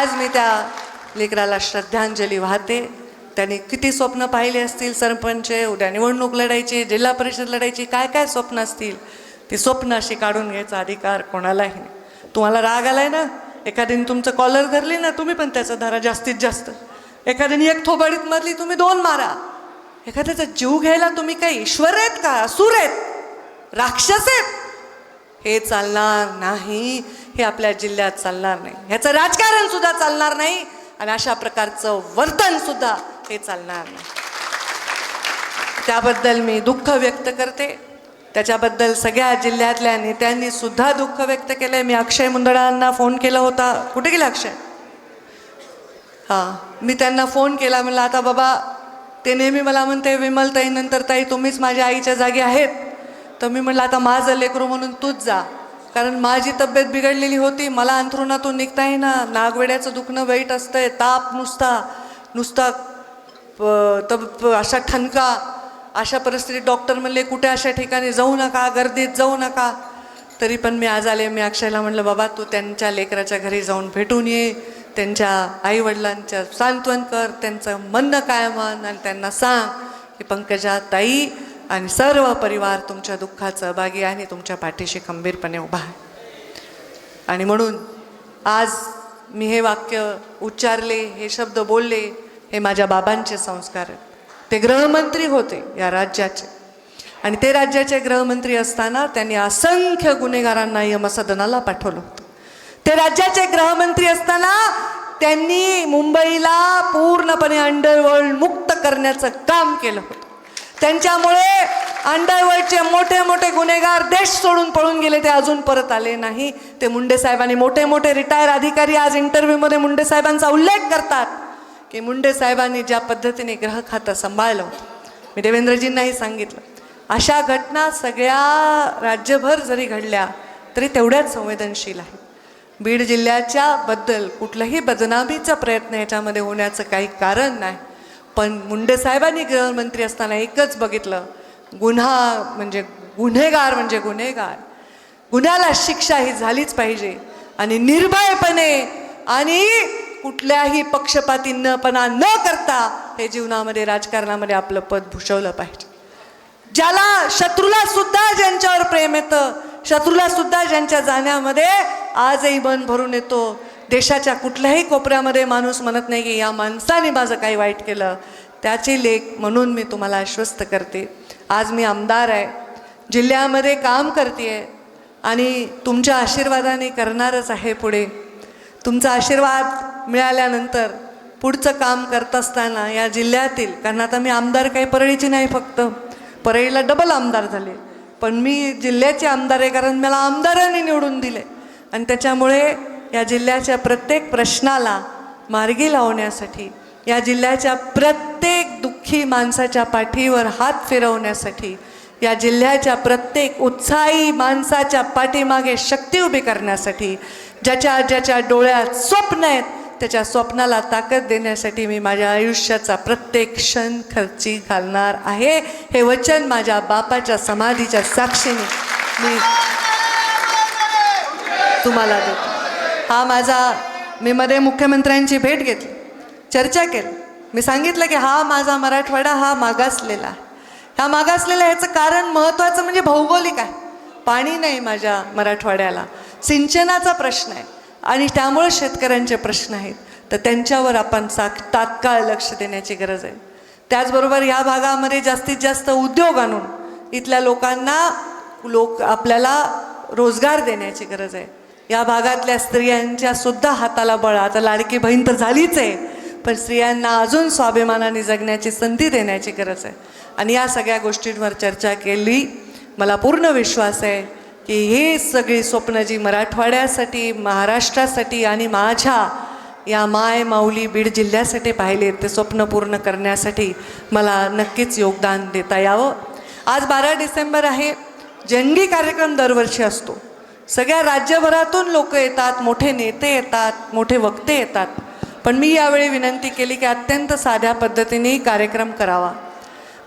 आज मी त्या लेकराला श्रद्धांजली वाहते. त्यांनी किती स्वप्न पाहिले असतील सरपंच उद्या निवडणूक लढायची जिल्हा परिषद लढायची काय काय स्वप्न असतील? ती स्वप्न अशी काढून घ्यायचा अधिकार कोणालाही नाही. तुम्हाला राग आलाय ना? एखाद्याने तुमचं कॉलर धरली ना तुम्ही पण त्याचा धरा जास्तीत जास्त. एखाद्याने एक थोबाडीत मारली तुम्ही दोन मारा. एखाद्याचा जीव घ्यायला तुम्ही काय ईश्वर आहेत का? असुर आहेत? राक्षस आहेत? हे चालणार नाही. हे आपल्या जिल्ह्यात चालणार नाही. ह्याचं राजकारण सुद्धा चालणार नाही आणि अशा प्रकारचं वर्तन सुद्धा हे चालणार नाही. त्याबद्दल मी दुःख व्यक्त करते. त्याच्याबद्दल सगळ्या जिल्ह्यातल्या नेत्यांनी सुद्धा दुःख व्यक्त केलंय. मी अक्षय मुंदडांना फोन केला होता. कुठे गेला अक्षय? हां मी त्यांना फोन केला. म्हणलं आता बाबा ते नेहमी मला म्हणते विमल ताई नंतर ताई तुम्हीच माझ्या आईच्या जागी आहेत. तर मी म्हटलं आता माझं लेकरू म्हणून तूच जा. कारण माझी तब्येत बिघडलेली होती. मला अंथरुणातून निघता येईना. नागवेड्याचं दुखणं वेट असतंय. ताप नुसता नुसता तब अशा ठणका अशा परिस्थितीत डॉक्टर म्हणले कुठे अशा ठिकाणी जाऊ नका गर्दीत जाऊ नका. तरी पण मी आज आले. मी अक्षयला म्हणलं बाबा तू त्यांच्या लेकराच्या घरी जाऊन भेटून ये. त्यांच्या आईवडिलांच्या सांत्वन कर. त्यांचं म्हणणं काय म्हण आणि त्यांना सांग की पंकजा ताई आणि सर्व परिवार तुमच्या दुःखात सहभागी आहे आणि तुमच्या पाठीशी खंबीरपणे उभा आहे. आणि म्हणून आज मी हे वाक्य उच्चारले हे शब्द बोलले हे माझ्या बाबांचे संस्कार आहेत. ते गृहमंत्री होते या राज्याचे. आणि ते राज्याचे गृहमंत्री असताना त्यांनी असंख्य गुन्हेगारांना यमसदनाला पाठवलं होतं. ते राज्याचे गृहमंत्री असताना त्यांनी मुंबईला पूर्णपणे अंडरवर्ल्ड मुक्त करण्याचं काम केलं होतं. त्यांच्यामुळे अंडरवर्ल्डचे मोठे मोठे गुन्हेगार देश सोडून पळून गेले ते अजून परत आले नाही. ते मुंडे साहेबांनी मोठे मोठे रिटायर अधिकारी आज इंटरव्ह्यूमध्ये मुंडे साहेबांचा उल्लेख करतात की मुंडे साहेबांनी ज्या पद्धतीने ग्रह खातं सांभाळलं होतं. मी देवेंद्रजींनाही सांगितलं. अशा घटना सगळ्या राज्यभर जरी घडल्या तरी तेवढ्याच संवेदनशील आहेत. बीड जिल्ह्याच्या बद्दल कुठलंही बदनामीचा प्रयत्न याच्यामध्ये होण्याचं काही कारण नाही. पण मुंडे साहेबांनी गृहमंत्री असताना एकच बघितलं गुन्हा म्हणजे गुन्हेगार म्हणजे गुन्हेगार. गुन्ह्याला शिक्षा ही झालीच पाहिजे आणि निर्भयपणे आणि कुठल्याही पक्षपाती नपणा न करता हे जीवनामध्ये राजकारणामध्ये आपलं पद भूषवलं पाहिजे. ज्याला शत्रूला सुद्धा ज्यांच्यावर प्रेम येतं शत्रूला सुद्धा ज्यांच्या जाण्यामध्ये आजही मन भरून येतो देशाच्या कुठल्याही कोपऱ्यामध्ये माणूस म्हणत नाही की या माणसाने माझं काही वाईट केलं. त्याचे लेख म्हणून मी तुम्हाला आश्वस्त करते. आज मी आमदार आहे. जिल्ह्यामध्ये काम करते आणि तुमच्या आशीर्वादाने करणारच आहे पुढे. तुमचा आशीर्वाद मिळाल्यानंतर पुढचं काम करत असताना या जिल्ह्यातील कारण आता मी आमदार काही परळीची नाही फक्त. परळीला डबल आमदार झाले. पण मी जिल्ह्याचे आमदार आहे कारण मला आमदारांनी निवडून दिले. आणि त्याच्यामुळे या जिल्ह्याच्या प्रत्येक प्रश्नाला मार्गी लावण्यासाठी या जिल्ह्याच्या प्रत्येक दुःखी माणसाच्या पाठीवर हात फिरवण्यासाठी या जिल्ह्याच्या प्रत्येक उत्साही माणसाच्या पाठीमागे शक्ती उभी करण्यासाठी ज्याच्या ज्याच्या डोळ्यात स्वप्न आहेत त्याच्या स्वप्नाला ताकद देण्यासाठी मी माझ्या आयुष्याचा प्रत्येक क्षण खर्ची घालणार आहे. हे वचन माझ्या बापाच्या समाधीच्या साक्षीने मी तुम्हाला देतो. हा माझा मी मध्ये मुख्यमंत्र्यांची भेट घेतली चर्चा केली. मी सांगितलं की हा माझा मराठवाडा हा मागासलेला. हा मागासलेला ह्याचं कारण महत्त्वाचं म्हणजे भौगोलिक आहे. पाणी नाही माझ्या मराठवाड्याला. सिंचनाचा प्रश्न आहे. आणि त्यामुळे शेतकऱ्यांचे प्रश्न आहेत. तर त्यांच्यावर आपण साक तात्काळ लक्ष देण्याची गरज आहे. त्याचबरोबर ह्या भागामध्ये जास्तीत जास्त उद्योग आणून इथल्या लोकांना लोक आपल्याला रोजगार देण्याची गरज आहे. या भागातल्या स्त्रियांच्या सुद्धा हाताला बळ. आता लाडकी बहीण तर झालीच आहे पण स्त्रियांना अजून स्वाभिमानाने जगण्याची संधी देण्याची गरज आहे. आणि या सगळ्या गोष्टींवर चर्चा केली मला पूर्ण विश्वास आहे की ही सगळी स्वप्न जी मराठवाड्यासाठी महाराष्ट्रासाठी आणि माझ्या या माय माऊली बीड जिल्ह्यासाठी पाहिले ते स्वप्न पूर्ण करण्यासाठी मला नक्कीच योगदान देता यावं. आज बारा डिसेंबर आहे जंगी कार्यक्रम दरवर्षी असतो. सगळ्या राज्यभरातून लोक येतात मोठे नेते येतात मोठे वक्ते येतात. पण मी यावेळी विनंती केली की अत्यंत साध्या पद्धतीने कार्यक्रम करावा.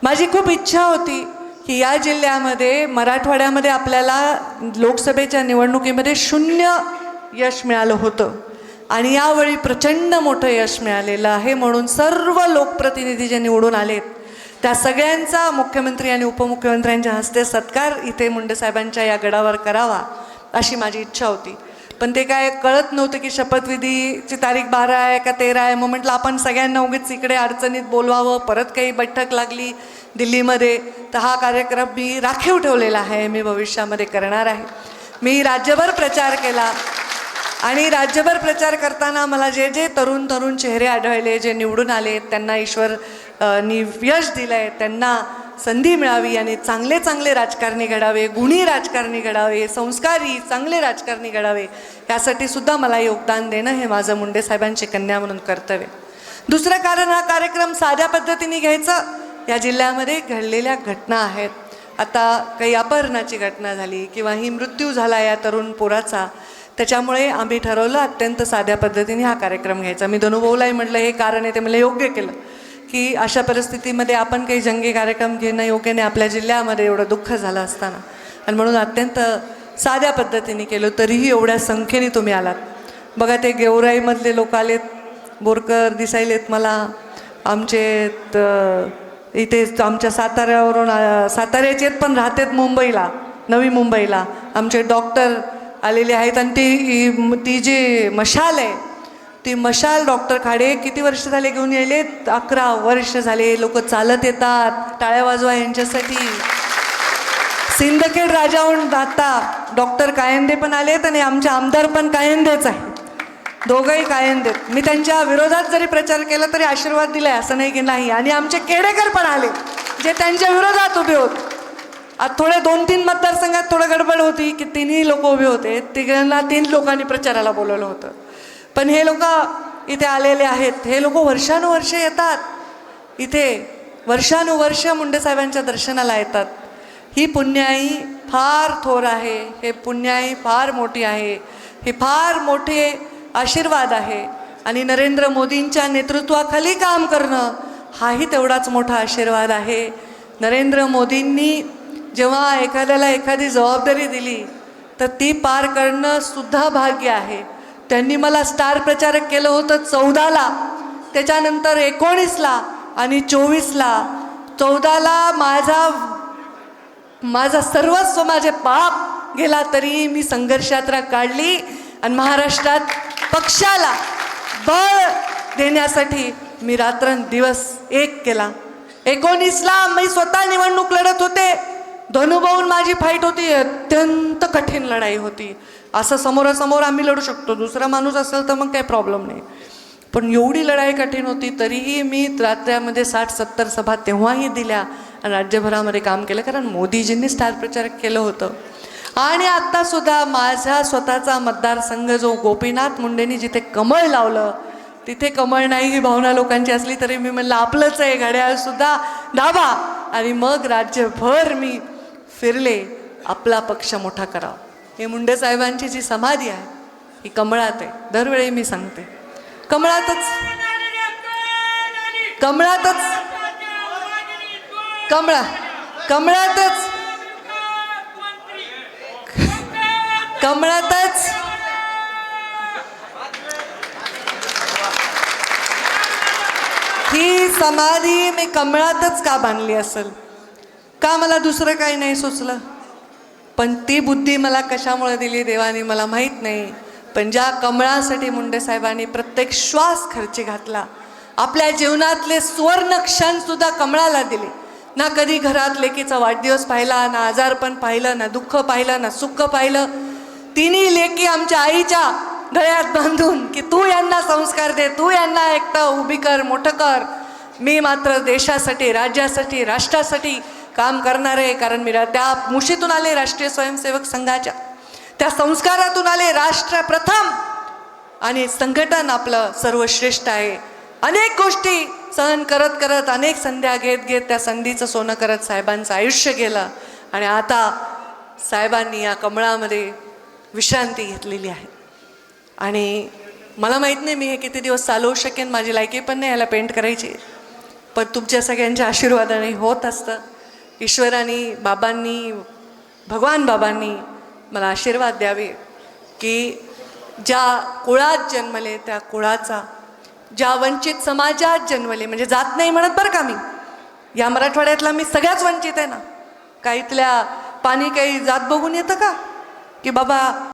माझी खूप इच्छा होती की या जिल्ह्यामध्ये मराठवाड्यामध्ये आपल्याला लोकसभेच्या निवडणुकीमध्ये शून्य यश मिळालं होतं. आणि यावेळी प्रचंड मोठं यश मिळालेलं आहे म्हणून सर्व लोकप्रतिनिधी जे निवडून आलेत त्या सगळ्यांचा मुख्यमंत्री आणि उपमुख्यमंत्र्यांच्या हस्ते सत्कार इथे मुंडे साहेबांच्या या गडावर करावा. अशी माझी इच्छा होती. पण ते काय कळत नव्हतं की शपथविधीची तारीख बारा आहे का तेरा आहे. मग म्हटलं आपण सगळ्यांना उगीच इकडे अडचणीत बोलवावं परत काही बैठक लागली दिल्लीमध्ये तर हा कार्यक्रम मी राखीव ठेवलेला आहे. मी भविष्यामध्ये करणार आहे. मी राज्यभर प्रचार केला आणि राज्यभर प्रचार करताना मला जे जे तरुण तरुण चेहरे आढळले जे निवडून आले त्यांना ईश्वर नि नी यश दिलं आहे त्यांना संधी मिळावी आणि चांगले चांगले राजकारणी घडावे गुणी राजकारणी घडावे संस्कारी चांगले राजकारणी घडावे यासाठी सुद्धा मला योगदान देणं हे माझं मुंडे साहेबांची कन्या म्हणून कर्तव्य. दुसरं कारण हा कार्यक्रम साध्या पद्धतीने घ्यायचा. या जिल्ह्यामध्ये घडलेल्या घटना आहेत. आता काही अपहरणाची घटना झाली किंवा ही मृत्यू झाला या तरुण पोराचा त्याच्यामुळे आम्ही ठरवलं अत्यंत साध्या पद्धतीने हा कार्यक्रम घ्यायचा. मी धनुभाऊलाही म्हटलं हे कारण आहे ते मला योग्य केलं. की अशा परिस्थितीमध्ये आपण काही जंगी कार्यक्रम घेणं योग्य नाही. आपल्या जिल्ह्यामध्ये एवढं दुःख झालं असताना. आणि म्हणून अत्यंत साध्या पद्धतीने केलं तरीही एवढ्या संख्येने तुम्ही आलात. बघा ते गेवराईमधले लोक आलेत बोरकर दिसायलेत मला. आमचे त- इथे आमच्या साताऱ्यावरून साताऱ्याचे पण राहतात मुंबईला नवी मुंबईला. आमचे डॉक्टर आलेले आहेत आणि ती ती जी मशाल आहे ती मशाल डॉक्टर खाडे किती वर्ष झाले घेऊन यायले? अकरा वर्ष झाले. लोक चालत येतात. टाळ्या वाजवा यांच्यासाठी. सिंदखेड राजाहून आता डॉक्टर कायंदे पण आलेत आणि आमचे आमदार पण कायंदेच आहेत. दोघंही कायंदेत मी त्यांच्या विरोधात जरी प्रचार केला तरी आशीर्वाद दिलाय असं नाही की नाही. आणि आमचे केडेकर पण आले जे त्यांच्या विरोधात उभे होते. आता थोडे दोन तीन मतदारसंघात थोडं गडबड होती की तिन्ही लोक उभे होते. तिघांना तीन लोकांनी प्रचाराला बोलवलं होतं. पण हे लोक इथे आलेले आहेत. हे लोक वर्षानुवर्षे येतात. इथे वर्षानुवर्ष मुंडेसाहेबांच्या दर्शनाला येतात. ही पुण्याई फार थोर आहे. हे पुण्याई फार मोठी आहे. हे फार मोठे आशीर्वाद आहे. आणि नरेंद्र मोदींच्या नेतृत्वाखाली काम करणं हाही तेवढाच मोठा आशीर्वाद आहे. नरेंद्र मोदींनी जेव्हा एखाद्याला एखादी जबाबदारी दिली तर ती पार करणं सुद्धा भाग्य आहे. त्यांनी मला स्टार प्रचारक केलं होतं चौदाला. त्याच्यानंतर एकोणीसला आणि चोवीसला. चौदाला माझा माझा सर्वस्व माझे पाप गेला तरी मी संघर्ष यात्रा काढली आणि महाराष्ट्रात पक्षाला बळ देण्यासाठी मी रात्रंदिवस एक केला. एकोणीसला मी स्वतः निवडणूक लढत होते. धनुभाऊन माझी फाईट होती अत्यंत कठीण लढाई होती. असं समोरासमोर आम्ही लढू शकतो दुसरा माणूस असेल तर मग काही प्रॉब्लेम नाही. पण एवढी लढाई कठीण होती तरीही मी रात्र्यामध्ये साठ सत्तर सभा तेव्हाही दिल्या आणि राज्यभरामध्ये काम केलं कारण मोदीजींनी स्टार प्रचारक केलं होतं. आणि आत्तासुद्धा माझा स्वतःचा मतदारसंघ जो गोपीनाथ मुंडेंनी जिथे कमळ लावलं तिथे कमळ नाही ही भावना लोकांची असली तरी मी म्हणलं आपलंच आहे घड्याळसुद्धा दाबा. आणि मग राज्यभर मी फिरले आपला पक्ष मोठा करावा. हे मुंडे साहेबांची जी समाधी आहे ही कमळात आहे. दरवेळी मी सांगते. कमळातच कमळातच कमळा कमळातच कमळातच ही समाधी मी कमळातच का बांधली असेल? का मला दुसरं काही नाही सुचलं? पण ती बुद्धी मला कशामुळे दिली देवाने मला माहीत नाही. पण ज्या कमळासाठी मुंडे साहेबांनी प्रत्येक श्वास खर्ची घातला आपल्या जीवनातले सुवर्ण क्षणसुद्धा कमळाला दिले. ना कधी घरात लेकीचा वाढदिवस पाहिला ना आजारपण पाहिलं ना दुःख पाहिलं ना सुख पाहिलं. तिन्ही लेकी आमच्या आईच्या गळ्यात बांधून की तू यांना संस्कार दे तू यांना एकटं उभी कर मोठं कर. मी मात्र देशासाठी राज्यासाठी राष्ट्रासाठी काम करणार आहे कारण मी त्या मुशीतून आले राष्ट्रीय स्वयंसेवक संघाच्या. त्या संस्कारातून आले राष्ट्र प्रथम. आणि संघटन आपलं सर्वश्रेष्ठ आहे. अनेक गोष्टी सहन करत करत अनेक संध्या घेत घेत त्या संधीचं सोनं करत साहेबांचं आयुष्य गेलं. आणि आता साहेबांनी या कमळामध्ये विश्रांती घेतलेली आहे. आणि मला माहीत नाही मी हे किती दिवस चालवू शकेन माझी लायकी पण नाही याला पेंट करायची. पण तुमच्या सगळ्यांच्या आशीर्वादाने होत असतं. ईश्वराने बाबांनी भगवान बाबांनी मला आशीर्वाद द्यावे की ज्या कुळात जन्मले त्या कुळाचा ज्या वंचित समाजात जन्मले म्हणजे जात नाही म्हणत बरं का मी. या मराठवाड्यातला मी सगळ्याच वंचित आहे ना. का इथल्या पाणी काही जात बघून येतं का? की बाबा